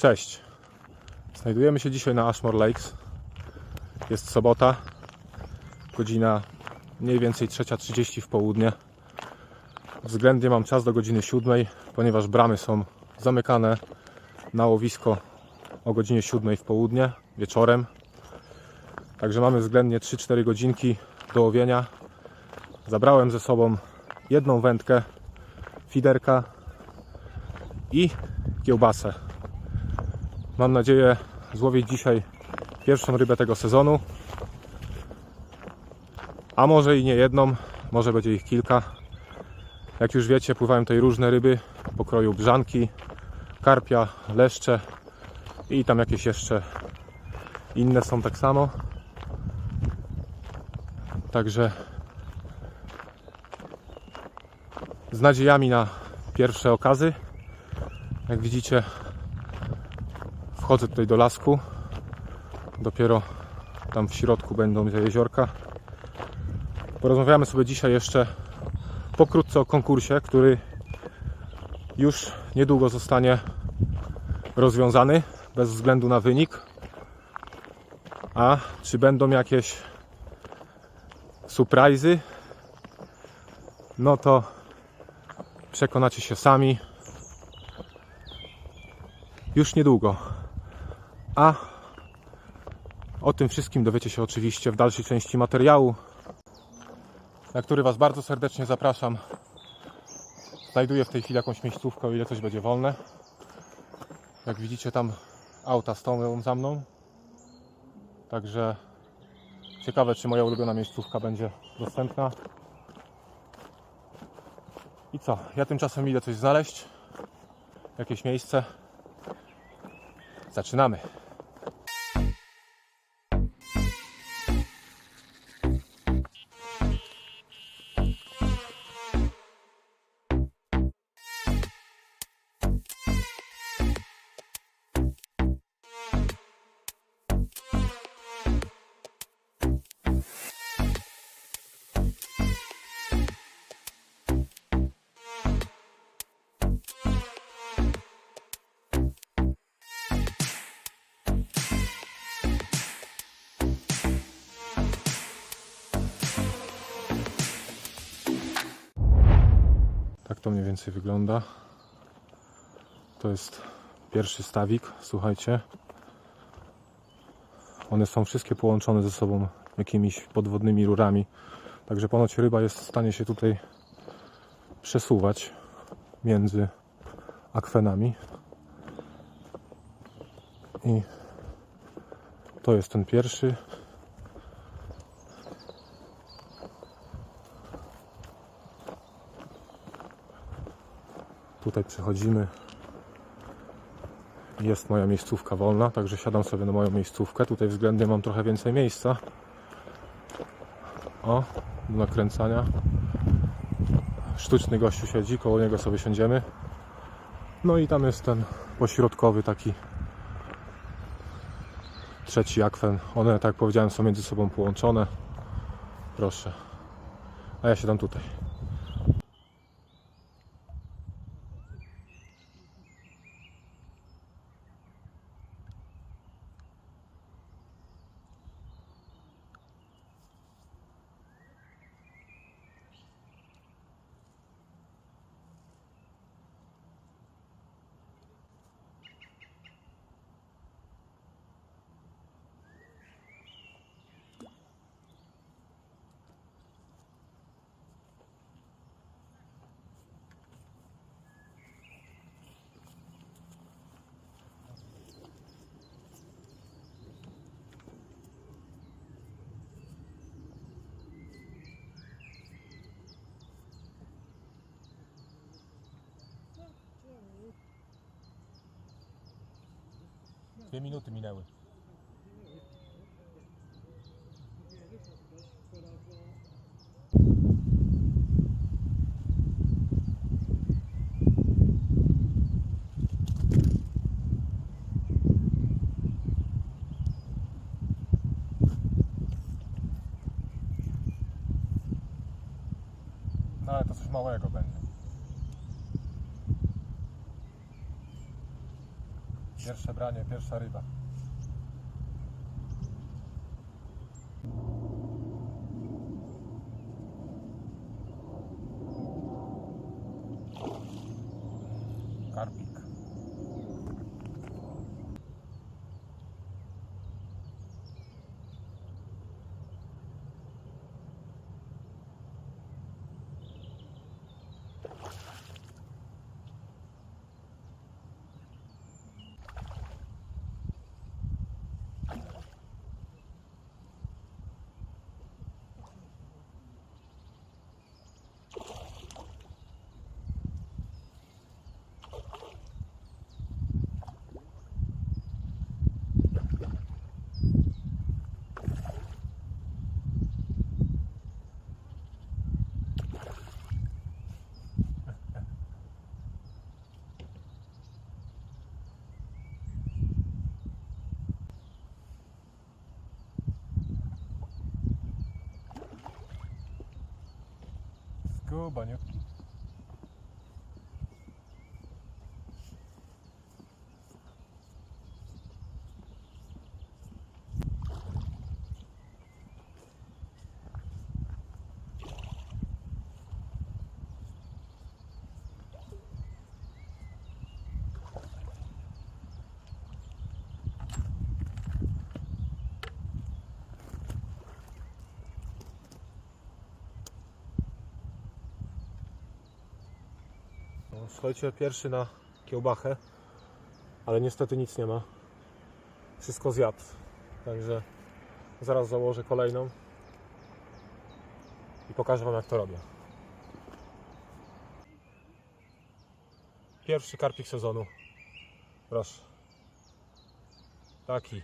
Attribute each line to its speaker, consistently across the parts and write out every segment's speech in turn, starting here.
Speaker 1: Cześć. Znajdujemy się dzisiaj na Ashmore Lakes. Jest sobota. Godzina mniej więcej 3.30 w południe. Względnie mam czas do godziny 7, ponieważ bramy są zamykane na łowisko o godzinie 7 w południe, wieczorem. Także mamy względnie 3-4 godzinki do łowienia. Zabrałem ze sobą jedną wędkę, fiderka i kiełbasę. Mam nadzieję złowić dzisiaj pierwszą rybę tego sezonu. A może i nie jedną, może będzie ich kilka. Jak już wiecie, pływają tutaj różne ryby pokroju brzanki, karpia, leszcze i tam jakieś jeszcze inne są tak samo. Także z nadziejami na pierwsze okazy. Jak widzicie, wchodzę tutaj do lasku. Dopiero tam w środku będą te jeziorka. Porozmawiamy sobie dzisiaj jeszcze pokrótce o konkursie, który już niedługo zostanie rozwiązany bez względu na wynik. A czy będą jakieś surprizy? No to przekonacie się sami już niedługo. A o tym wszystkim dowiecie się oczywiście w dalszej części materiału, na który Was bardzo serdecznie zapraszam. Znajduję w tej chwili jakąś miejscówkę, o ile coś będzie wolne. Jak widzicie, tam auta stoją za mną. Także ciekawe, czy moja ulubiona miejscówka będzie dostępna. I co? Ja tymczasem idę coś znaleźć. Jakieś miejsce. Zaczynamy. To mniej więcej wygląda. To jest pierwszy stawik, słuchajcie. One są wszystkie połączone ze sobą jakimiś podwodnymi rurami. Także ponoć ryba jest w stanie się tutaj przesuwać między akwenami. I to jest ten pierwszy. Tutaj przechodzimy. Jest moja miejscówka wolna, także siadam sobie na moją miejscówkę. Tutaj względnie mam trochę więcej miejsca. O, do nakręcania. Sztuczny gościu siedzi, koło niego sobie siądziemy. No i tam jest ten pośrodkowy taki trzeci akwen. One, tak jak powiedziałem, są między sobą połączone. Proszę. A ja siadam tutaj. Dwie minuty minęły. No ale to coś małego będzie. Pierwsza ryba. Skubaniutki. No, słuchajcie, pierwszy na kiełbachę, ale niestety nic nie ma. Wszystko zjadł. Także zaraz założę kolejną i pokażę Wam jak to robię. Pierwszy karpik sezonu. Proszę. Taki.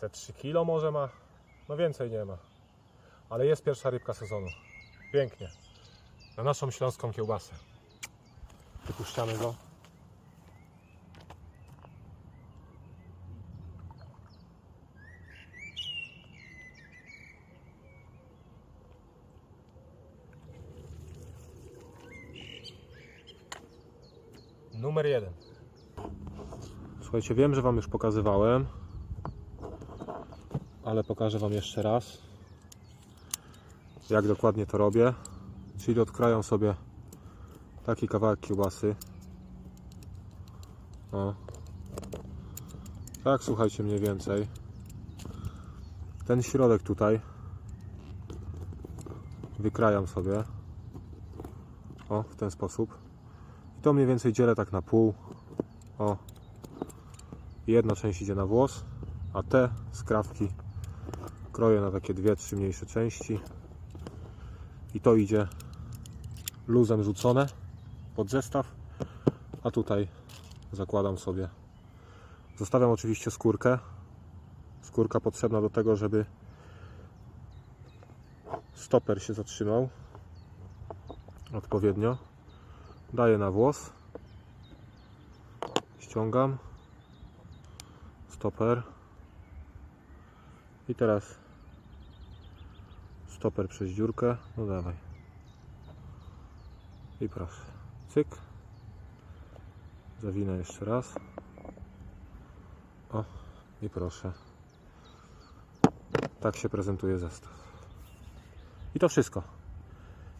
Speaker 1: Ze 3 kilo może ma. No więcej nie ma. Ale jest pierwsza rybka sezonu. Pięknie na naszą śląską kiełbasę. Wypuszczamy go. Numer jeden. Słuchajcie, wiem, że Wam już pokazywałem, ale pokażę Wam jeszcze raz, jak dokładnie to robię. Czyli odkrają sobie taki kawałek kiełbasy. O. Tak, słuchajcie mniej więcej. Ten środek tutaj wykrajam sobie. O, w ten sposób. I to mniej więcej dzielę tak na pół. O. Jedna część idzie na włos, a te skrawki kroję na takie dwie, trzy mniejsze części. I to idzie luzem rzucone pod zestaw, a tutaj zakładam sobie. Zostawiam oczywiście skórkę. Skórka potrzebna do tego, żeby stoper się zatrzymał odpowiednio. Daję na włos. Ściągam. Stoper. I teraz stoper przez dziurkę. No dawaj. I proszę. Cyk. Zawinę jeszcze raz. O, i proszę. Tak się prezentuje zestaw. I to wszystko.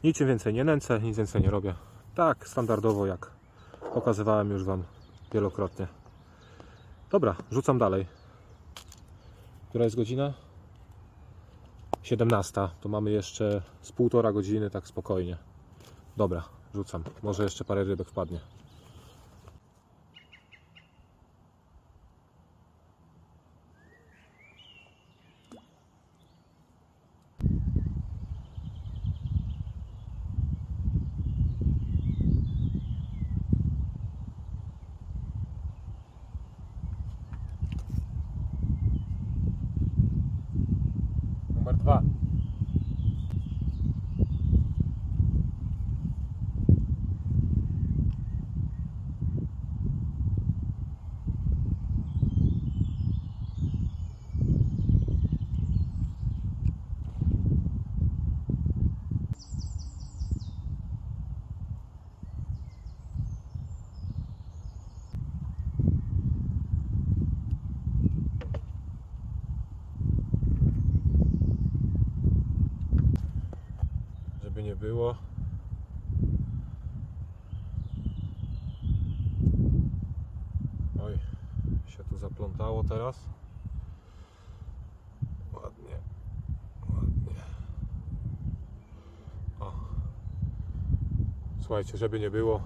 Speaker 1: Niczym więcej nie nęcę, nic więcej nie robię. Tak, standardowo jak pokazywałem już Wam wielokrotnie. Dobra, rzucam dalej. Która jest godzina? 17. To mamy jeszcze z półtora godziny, tak spokojnie. Dobra, rzucam. Może jeszcze parę rybek wpadnie. Numer dwa. Było. Oj, się tu zaplątało teraz. Ładnie, ładnie. O. Słuchajcie, żeby nie było,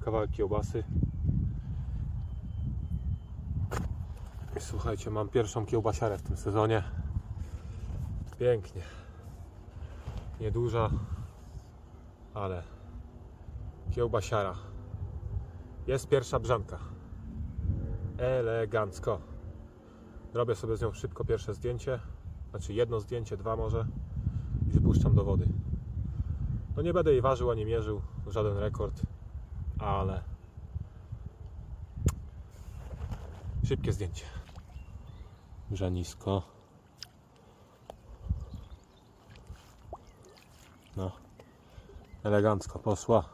Speaker 1: kawałek kiełbasy. I Słuchajcie, mam pierwszą kiełbasiarę w tym sezonie. Pięknie. Nieduża, ale kiełbasiara. Jest pierwsza brzanka. Elegancko. Robię sobie z nią szybko pierwsze zdjęcie. Znaczy jedno zdjęcie, dwa może. I wypuszczam do wody. No nie będę jej ważył ani mierzył. Żaden rekord. Ale szybkie zdjęcie. Brzanisko. No. Elegancko posła.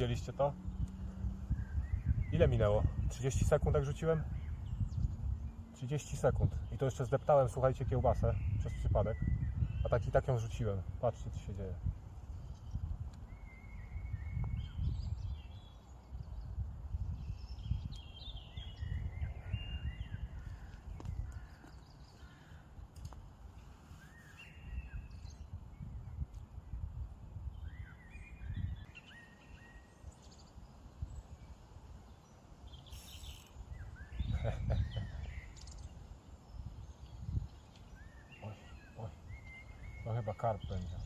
Speaker 1: Widzieliście to? Ile minęło? 30 sekund jak rzuciłem? 30 sekund. I to jeszcze zdeptałem, słuchajcie, kiełbasę przez przypadek. A tak i tak ją rzuciłem. Patrzcie, co się dzieje. Chyba karp będzie.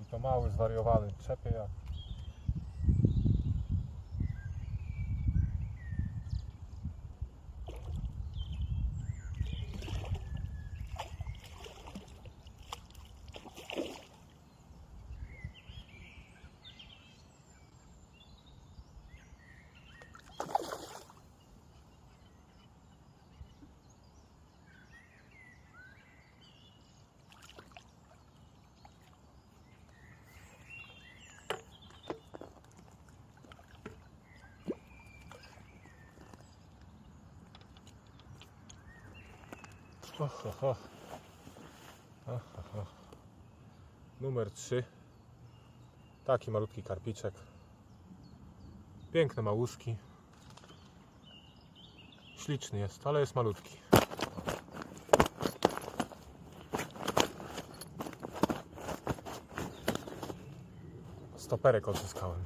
Speaker 1: I to mały, zwariowany. Trzepie jak... Ho, ho. Numer 3. Taki malutki karpiczek. Piękne małuszki. Śliczny jest, ale jest malutki. Stoperek odzyskałem.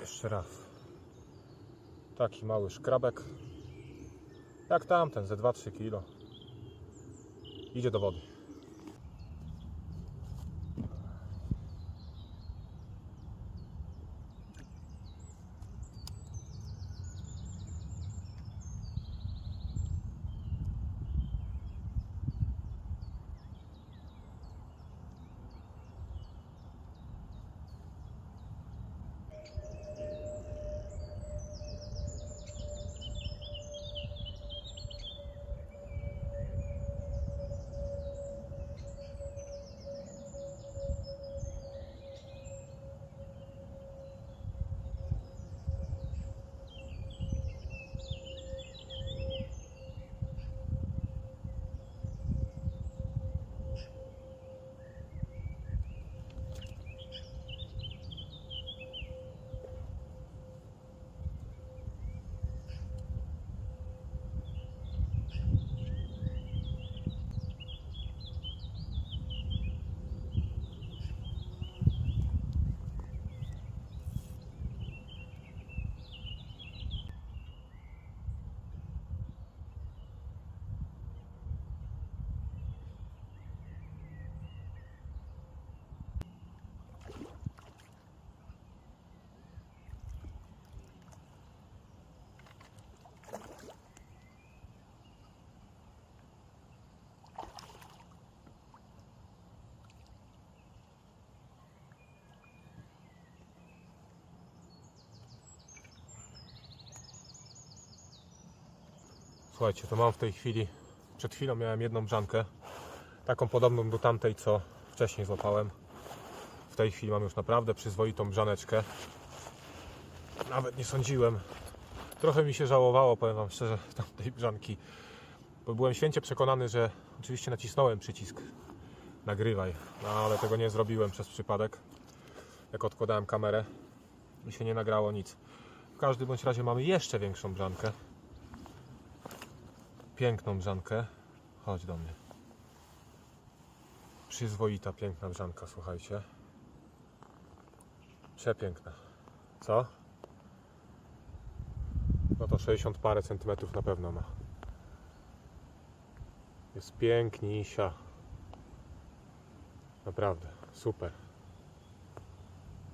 Speaker 1: Jeszcze raz. Taki mały szkrabek. Jak tamten, ze 2-3 kilo. Idzie do wody. Słuchajcie, to mam w tej chwili, przed chwilą miałem jedną brzankę, taką podobną do tamtej, co wcześniej złapałem. W tej chwili mam już naprawdę przyzwoitą brzaneczkę. Nawet nie sądziłem. Trochę mi się żałowało, powiem Wam szczerze, tamtej brzanki. Bo byłem święcie przekonany, że oczywiście nacisnąłem przycisk nagrywaj, no ale tego nie zrobiłem przez przypadek. Jak odkładałem kamerę i się nie nagrało nic. W każdym bądź razie mamy jeszcze większą brzankę. Piękną brzankę. Chodź do mnie. Przyzwoita, piękna brzanka, słuchajcie. Przepiękna. Co? No to 60 parę centymetrów na pewno ma. Jest pięknisia. Naprawdę, super.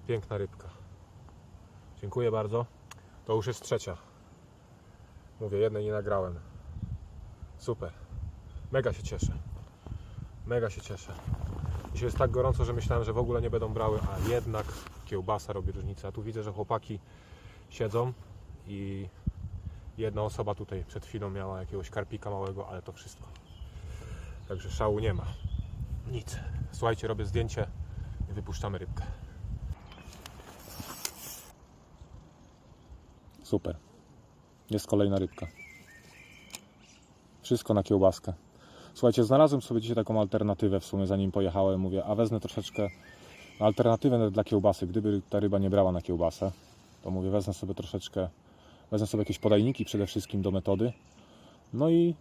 Speaker 1: Piękna rybka. Dziękuję bardzo. To już jest trzecia. Mówię, jednej nie nagrałem. Super. Mega się cieszę. Mega się cieszę. Dzisiaj jest tak gorąco, że myślałem, że w ogóle nie będą brały, a jednak kiełbasa robi różnicę. A tu widzę, że chłopaki siedzą i jedna osoba tutaj przed chwilą miała jakiegoś karpika małego, ale to wszystko. Także szału nie ma. Nic. Słuchajcie, robię zdjęcie i wypuszczamy rybkę. Super. Jest kolejna rybka. Wszystko na kiełbaskę. Słuchajcie, znalazłem sobie dzisiaj taką alternatywę w sumie, zanim pojechałem. Mówię, a wezmę troszeczkę alternatywę dla kiełbasy. Gdyby ta ryba nie brała na kiełbasę, to mówię, wezmę sobie troszeczkę, wezmę sobie jakieś podajniki przede wszystkim do metody. No i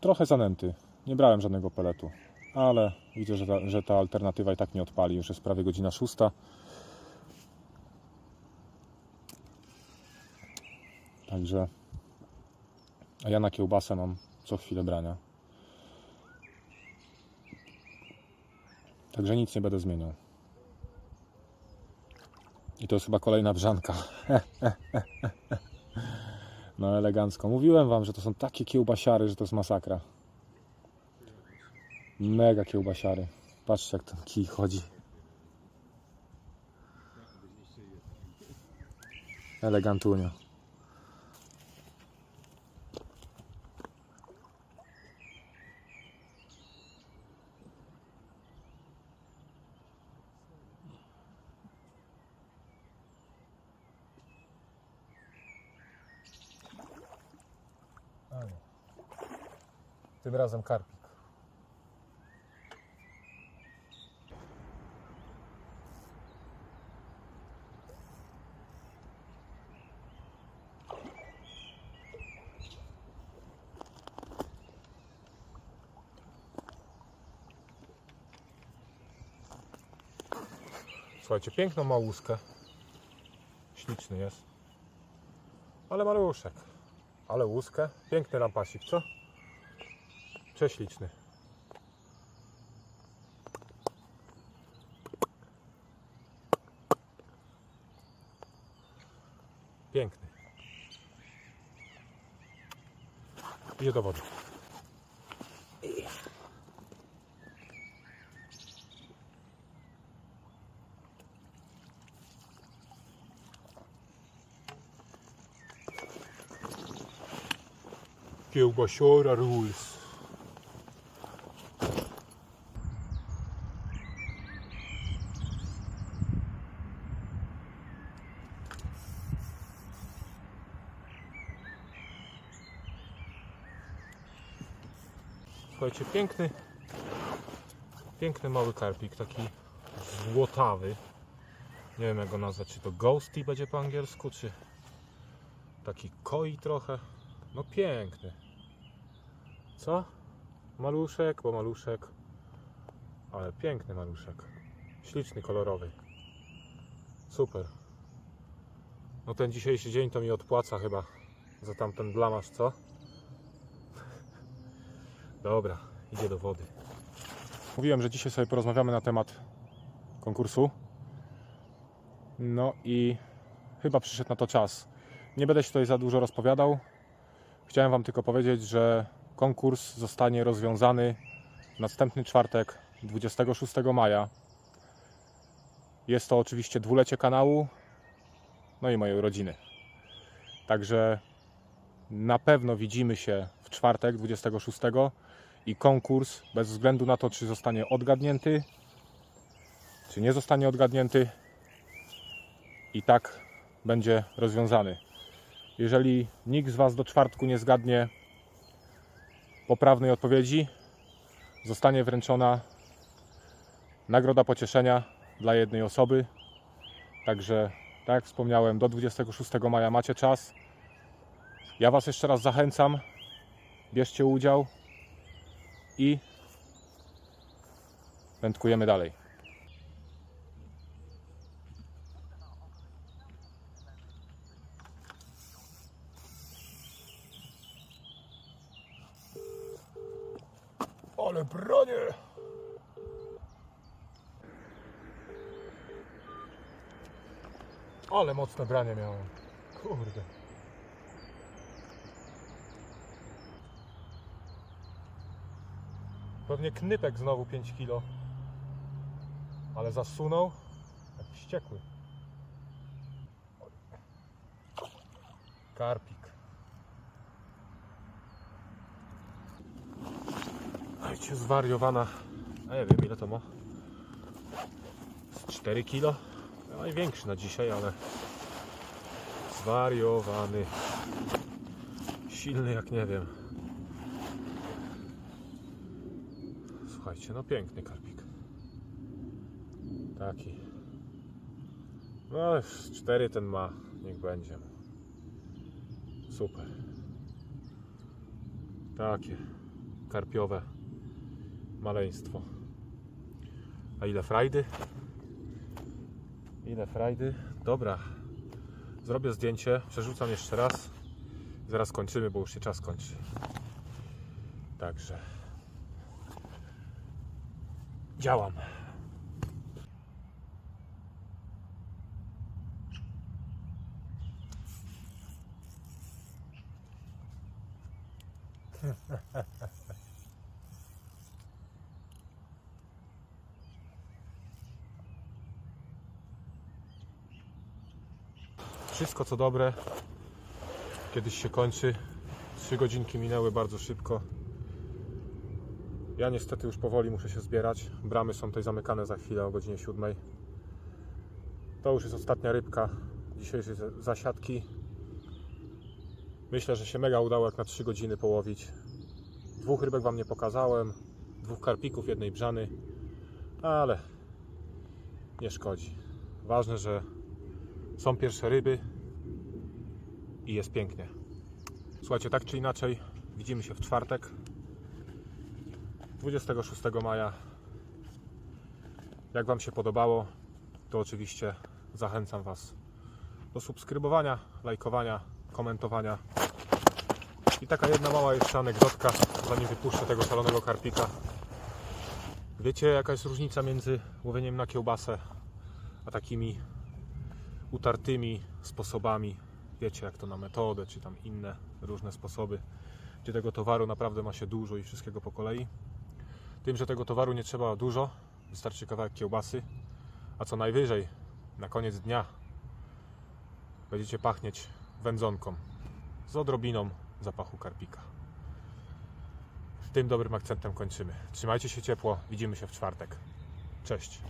Speaker 1: trochę zanęty. Nie brałem żadnego peletu, ale widzę, że ta, że ta alternatywa i tak nie odpali. Już jest prawie godzina szósta. Także, a ja na kiełbasę mam co chwilę brania. Także nic nie będę zmieniał. I to jest chyba kolejna brzanka. No elegancko. Mówiłem wam, że to są takie kiełbasiary, że to jest masakra. Mega kiełbasiary. Patrzcie jak ten kij chodzi. Elegantunio. Tym razem karpik. Słuchajcie, piękną ma łuskę. Śliczny jest. Ale maluszek. Ale łuskę. Piękny lampasik, co? Prześliczny. Piękny. Idzie do wody. Kiełbasiora rules. Słuchajcie, piękny, piękny mały karpik, taki złotawy. Nie wiem jak go nazwać, czy to ghosty będzie po angielsku, czy taki koi trochę. No piękny. Co? Maluszek, bo maluszek. Ale piękny maluszek. Śliczny, kolorowy. Super. No ten dzisiejszy dzień to mi odpłaca chyba za tamten blamasz, co? Dobra, idzie do wody. Mówiłem, że dzisiaj sobie porozmawiamy na temat konkursu. No i chyba przyszedł na to czas. Nie będę się tutaj za dużo rozpowiadał. Chciałem Wam tylko powiedzieć, że konkurs zostanie rozwiązany w następny czwartek, 26 maja. Jest to oczywiście dwulecie kanału, no i mojej rodziny. Także Na pewno widzimy się w czwartek 26 i konkurs bez względu na to, czy zostanie odgadnięty, czy nie zostanie odgadnięty, i tak będzie rozwiązany. Jeżeli nikt z Was do czwartku nie zgadnie poprawnej odpowiedzi, zostanie wręczona nagroda pocieszenia dla jednej osoby. Także, tak jak wspomniałem, do 26 maja macie czas. Ja Was jeszcze raz zachęcam. Bierzcie udział i wędkujemy dalej. Ale branie! Ale mocne branie miałem. Kurde. Pewnie knypek znowu 5 kilo. Ale zasunął jak wściekły. Karpik. Ajcie, zwariowana. A ja wiem ile to ma. Z 4 kilo. Największy na dzisiaj, ale zwariowany. Silny jak nie wiem. Słuchajcie, no piękny karpik. Taki. No ale 4 ten ma, niech będzie. Super. Takie karpiowe maleństwo. A ile frajdy? Ile frajdy? Dobra. Zrobię zdjęcie, przerzucam jeszcze raz. Zaraz kończymy, bo już się czas kończy. Także działam. Wszystko co dobre kiedyś się kończy. Trzy godzinki minęły bardzo szybko. Ja niestety już powoli muszę się zbierać. Bramy są tutaj zamykane za chwilę o godzinie 7. To już jest ostatnia rybka dzisiejszej za- zasiadki. Myślę, że się mega udało jak na 3 godziny połowić. Dwóch rybek Wam nie pokazałem. Dwóch karpików, jednej brzany. Ale nie szkodzi. Ważne, że są pierwsze ryby i jest pięknie. Słuchajcie, tak czy inaczej, widzimy się w czwartek, 26 maja. Jak Wam się podobało, to oczywiście zachęcam Was do subskrybowania, lajkowania, komentowania. I taka jedna mała jeszcze anegdotka, zanim wypuszczę tego szalonego karpika. Wiecie, jaka jest różnica między łowieniem na kiełbasę, a takimi utartymi sposobami. Wiecie, jak to na metodę, czy tam inne różne sposoby, gdzie tego towaru naprawdę ma się dużo i wszystkiego po kolei. Tym, że tego towaru nie trzeba dużo, wystarczy kawałek kiełbasy, a co najwyżej na koniec dnia będziecie pachnieć wędzonką z odrobiną zapachu karpika. Tym dobrym akcentem kończymy. Trzymajcie się ciepło, widzimy się w czwartek. Cześć.